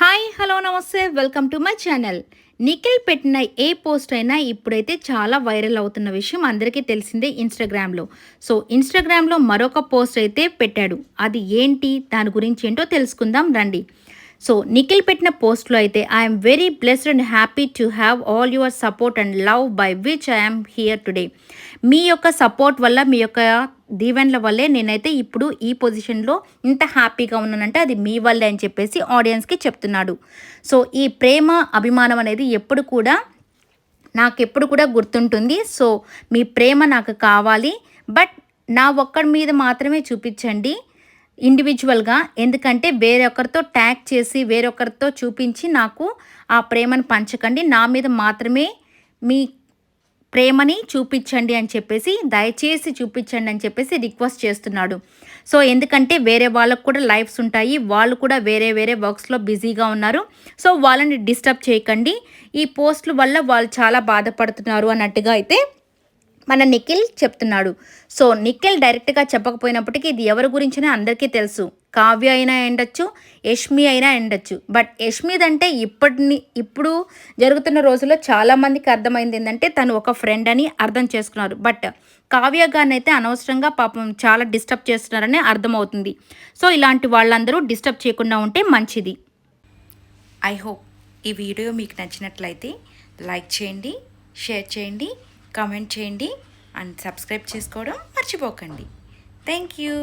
Hi hello namaste welcome to my channel. Nikhil పెట్టిన ఏ post అయినా ఇప్పుడైతే చాలా వైరల్ అవుతున్న విషయం అందరికీ తెలిసిందే ఇన్స్టాగ్రామ్లో సో ఇన్స్టాగ్రామ్లో మరొక పోస్ట్ అయితే పెట్టాడు. అది ఏంటి? దాని గురించి ఏంటో తెలుసుకుందాం రండి. సో నిఖిల్ పెట్టిన పోస్ట్లో అయితే I'm very blessed and happy to have all your support and love by which I'm here today మీ యొక్క సపోర్ట్ వల్ల మీ యొక్క దీవెన్ల వల్లే నేనైతే ఇప్పుడు ఈ పొజిషన్లో ఇంత హ్యాపీగా ఉన్నానంటే అది మీ వల్లే అని చెప్పేసి ఆడియన్స్కి చెప్తున్నాడు. సో ఈ ప్రేమ అభిమానం అనేది ఎప్పుడు కూడా నాకెప్పుడు కూడా గుర్తుంటుంది. సో మీ ప్రేమ నాకు కావాలి. బట్ నా ఒక్కడి మీద మాత్రమే చూపించండి ఇండివిజువల్గా. ఎందుకంటే వేరొకరితో ట్యాగ్ చేసి వేరొకరితో చూపించి నాకు ఆ ప్రేమను పంచకండి. నా మీద మాత్రమే మీ ప్రేమని చూపించండి అని చెప్పేసి దయచేసి చూపించండి అని చెప్పేసి రిక్వెస్ట్ చేస్తున్నాడు. సో ఎందుకంటే వేరే వాళ్ళకు కూడా లైఫ్స్ ఉంటాయి వాళ్ళు కూడా వేరే వేరే వర్క్స్లో బిజీగా ఉన్నారు. సో వాళ్ళని డిస్టర్బ్ చేయకండి. ఈ పోస్టుల వల్ల వాళ్ళు చాలా బాధపడుతున్నారు అన్నట్టుగా అయితే మన నిఖిల్ చెప్తున్నాడు. సో నిఖిల్ డైరెక్ట్గా చెప్పకపోయినప్పటికీ ఇది ఎవరి గురించినా అందరికీ తెలుసు. కావ్య అయినా ఎండొచ్చు యష్మి అయినా ఎండొచ్చు. బట్ యష్మిదంటే ఇప్పటిని ఇప్పుడు జరుగుతున్న రోజుల్లో చాలామందికి అర్థమైంది ఏంటంటే తను ఒక ఫ్రెండ్ అని అర్థం చేసుకున్నారు. బట్ కావ్య గారిని అయితే అనవసరంగా పాపం చాలా డిస్టర్బ్ చేస్తున్నారని అర్థమవుతుంది. సో ఇలాంటి వాళ్ళందరూ డిస్టర్బ్ చేయకుండా ఉంటే మంచిది. ఐ హోప్ ఈ వీడియో మీకు నచ్చినట్లయితే లైక్ చేయండి షేర్ చేయండి కామెంట్ చేయండి అండ్ సబ్స్క్రైబ్ చేసుకోవడం మర్చిపోకండి. Thank you.